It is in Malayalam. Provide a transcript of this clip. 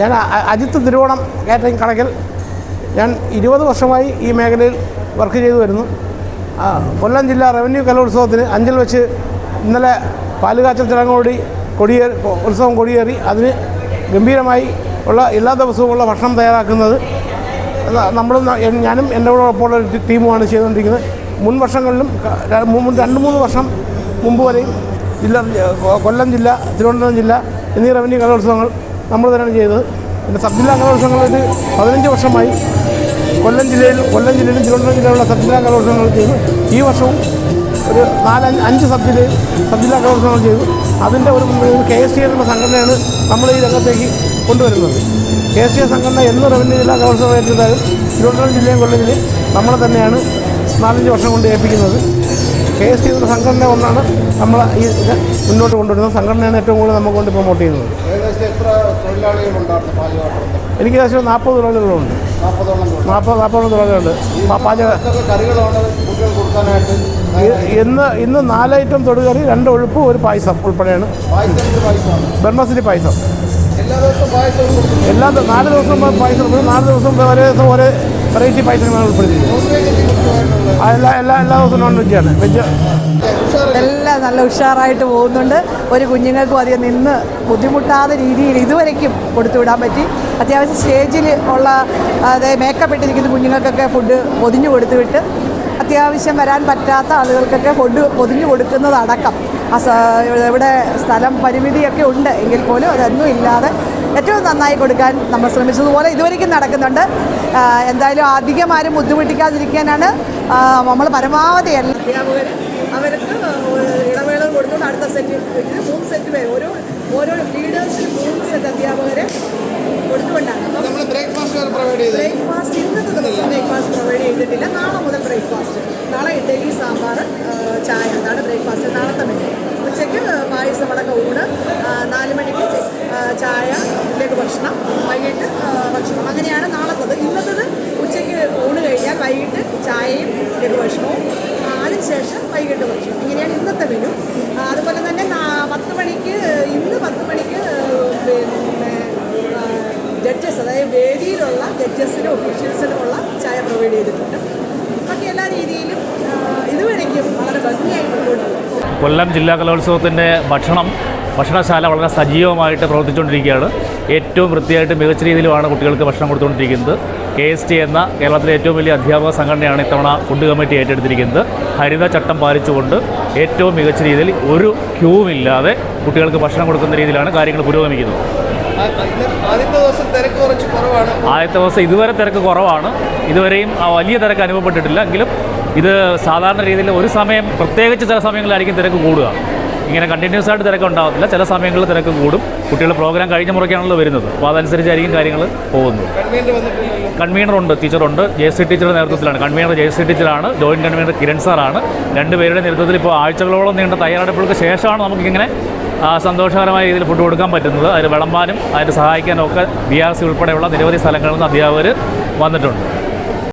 ഞാൻ അജിത്ത് തിരുവോണം കാറ്ററിംഗ് കണക്കിൽ ഞാൻ ഇരുപത് വർഷമായി ഈ മേഖലയിൽ വർക്ക് ചെയ്തു വരുന്നു. കൊല്ലം ജില്ലാ റവന്യൂ കലോത്സവത്തിന് അഞ്ചിൽ വെച്ച് ഇന്നലെ പാലുകാച്ചൽ ചടങ്ങോടി കൊടിയേറി ഉത്സവം കൊടിയേറി. അതിന് ഗംഭീരമായി ഉള്ള എല്ലാ ദിവസവും ഉള്ള ഭക്ഷണം തയ്യാറാക്കുന്നത്. നമ്മൾ ഞാനും എന്റെ കൂടെ ഒപ്പമുള്ള ഒരു ടീമുമാണ് ചെയ്തുകൊണ്ടിരിക്കുന്നത്. മുൻ വർഷങ്ങളിലും രണ്ട് മൂന്ന് വർഷം മുമ്പ് വരെയും ജില്ല കൊല്ലം ജില്ല തിരുവനന്തപുരം ജില്ല എന്നീ റവന്യൂ കലോത്സവങ്ങൾ നമ്മൾ തന്നെയാണ് ചെയ്തത്. പിന്നെ സബ് ജില്ലാ കലോത്സവങ്ങളിൽ പതിനഞ്ച് വർഷമായി കൊല്ലം ജില്ലയിൽ കൊല്ലം ജില്ലയിലും തിരുവനന്തപുരം ജില്ലയിലുള്ള സബ് ജില്ലാ കലോത്സവങ്ങൾ ചെയ്തു. ഈ വർഷവും ഒരു നാലഞ്ച് അഞ്ച് സബ് ജില്ലയിൽ സബ് ജില്ലാ കലോത്സവങ്ങൾ ചെയ്തു. അതിന്റെ ഒരു കെ എസ് ടി എന്നുള്ള സംഘടനയാണ് നമ്മൾ ഈ രംഗത്തേക്ക് കൊണ്ടുവരുന്നത്. കെ എസ് ടി എ സംഘടന എന്ന് റവന്യൂ ജില്ലാ കലോത്സവം ഏറ്റെടുത്താലും തിരുവനന്തപുരം ജില്ലയും കൊല്ലം ജില്ലയും നമ്മളെ തന്നെയാണ് നാലഞ്ച് വർഷം കൊണ്ട് ഏൽപ്പിക്കുന്നത്. കെ എസ് സംഘടന ഒന്നാണ് നമ്മൾ ഈ ഇത് മുന്നോട്ട് കൊണ്ടുവരുന്ന സംഘടനയാണ് ഏറ്റവും കൂടുതൽ നമുക്ക് കൊണ്ട് പ്രൊമോട്ട് ചെയ്യുന്നത്. എനിക്ക് ഏകദേശം നാൽപ്പത് തൊഴിലാളികളുണ്ട്. നാൽപ്പത് നാൽപ്പത് നാൽപ്പതോളം തൊഴിലാളികളുണ്ട്. പാചക ഇന്ന് ഇന്ന് നാല് ഐറ്റം തൊടുകറി രണ്ട് ഒഴുപ്പ് ഒരു പായസം ഉൾപ്പെടെയാണ്. ബ്രഹ്മസിരി പായസം. എല്ലാ നാല് ദിവസം പായസം നാല് ദിവസം ഒരേ ദിവസം ഒരേ വെറൈറ്റി പായസങ്ങളാണ് ഉൾപ്പെടുത്തിയിരിക്കുന്നത് ആ, എല്ലാ എല്ലാ എല്ലാ ദിവസവും നോൺ വെജാണ് വെജ് എല്ലാം നല്ല ഉഷാറായിട്ട് പോകുന്നുണ്ട്. ഒരു കുഞ്ഞുങ്ങൾക്കും അധികം നിന്ന് ബുദ്ധിമുട്ടാതെ രീതിയിൽ ഇതുവരയ്ക്കും കൊടുത്തു വിടാൻ പറ്റി. അത്യാവശ്യം സ്റ്റേജിൽ ഉള്ള അതായത് മേക്കപ്പ് ഇട്ടിരിക്കുന്ന കുഞ്ഞുങ്ങൾക്കൊക്കെ ഫുഡ് പൊതിഞ്ഞു കൊടുത്തുവിട്ട് അത്യാവശ്യം വരാൻ പറ്റാത്ത ആളുകൾക്കൊക്കെ ഫുഡ് പൊതിഞ്ഞു കൊടുക്കുന്നതടക്കം. ഇവിടെ സ്ഥലം പരിമിതിയൊക്കെ ഉണ്ട് എങ്കിൽ പോലും അതൊന്നും ഇല്ലാതെ ഏറ്റവും നന്നായി കൊടുക്കാൻ നമ്മൾ ശ്രമിച്ചതുപോലെ ഇതുവരെയ്ക്കും നടക്കുന്നുണ്ട്. എന്തായാലും അധികം ആരും ബുദ്ധിമുട്ടിക്കാതിരിക്കാനാണ് നമ്മൾ പരമാവധി അധ്യാപകർ അവർക്ക് ഇടവേളകൾ കൊടുത്തുകൊണ്ട് അടുത്ത സെറ്റ് മൂന്ന് സെറ്റ് പേര് ഓരോ ഓരോ ലീഡേഴ്സിന് മൂന്ന് ജഡ്ജസിനും ഒഫീഷ്യൽസിനുമുള്ള ചായ പ്രൊവൈഡ് ചെയ്തിട്ടുണ്ട്. ബാക്കി എല്ലാ രീതിയിലും ഇതുവരെയും വളരെ ഭംഗിയായി മുന്നോട്ട് കൊല്ലം ജില്ലാ കലോത്സവത്തിന്റെ ഭക്ഷണം ഭക്ഷണശാല വളരെ സജീവമായിട്ട് പ്രവർത്തിച്ചുകൊണ്ടിരിക്കുകയാണ്. ഏറ്റവും വൃത്തിയായിട്ട് മികച്ച രീതിയിലുമാണ് കുട്ടികൾക്ക് ഭക്ഷണം കൊടുത്തുകൊണ്ടിരിക്കുന്നത്. കെ എസ് ടി എന്ന കേരളത്തിലെ ഏറ്റവും വലിയ അധ്യാപക സംഘടനയാണ് ഇത്തവണ ഫുഡ് കമ്മിറ്റി ഏറ്റെടുത്തിരിക്കുന്നത്. ഹരിത ചട്ടം പാലിച്ചുകൊണ്ട് ഏറ്റവും മികച്ച രീതിയിൽ ഒരു ക്യൂവില്ലാതെ കുട്ടികൾക്ക് ഭക്ഷണം കൊടുക്കുന്ന രീതിയിലാണ് കാര്യങ്ങൾ പുരോഗമിക്കുന്നത്. ആദ്യത്തെ ദിവസം ഇതുവരെ തിരക്ക് കുറവാണ്. ഇതുവരെയും വലിയ തിരക്ക് അനുഭവപ്പെട്ടിട്ടില്ല. എങ്കിലും ഇത് സാധാരണ രീതിയിൽ ഒരു സമയം പ്രത്യേകിച്ച് ചില സമയങ്ങളിലായിരിക്കും തിരക്ക് കൂടുക. ഇങ്ങനെ കണ്ടിന്യൂസ് ആയിട്ട് തിരക്ക് ഉണ്ടാകത്തില്ല ചില സമയങ്ങളിൽ തിരക്ക് കൂടും. കുട്ടികളുടെ പ്രോഗ്രാം കഴിഞ്ഞ മുറയ്ക്കാണല്ലോ വരുന്നത്. അപ്പോൾ അതനുസരിച്ചായിരിക്കും കാര്യങ്ങൾ പോകുന്നത്. കൺവീനർ ഉണ്ട്. കൺവീനറുണ്ട് ടീച്ചറുണ്ട് ജെ സി ടീച്ചറുടെ നേതൃത്വത്തിലാണ്. കൺവീനർ ജെ സി ടീച്ചറാണ് ജോയിന്റ് കൺവീനർ കിരൺ സാറാണ് രണ്ടുപേരുടെ നേതൃത്വത്തിൽ ഇപ്പോൾ ആഴ്ചകളോളം നീണ്ട തയ്യാറെടുപ്പുകൾക്ക് ശേഷമാണ് നമുക്കിങ്ങനെ ആ, സന്തോഷകരമായ രീതിയിൽ ഫുഡ് കൊടുക്കാൻ പറ്റുന്നത്. അതിന് വിളമ്പാനും അതിന് സഹായിക്കാനും ഒക്കെ ബി ആർ സി ഉൾപ്പെടെയുള്ള നിരവധി സ്ഥലങ്ങളിൽ നിന്ന് അധ്യാപകർ വന്നിട്ടുണ്ട്.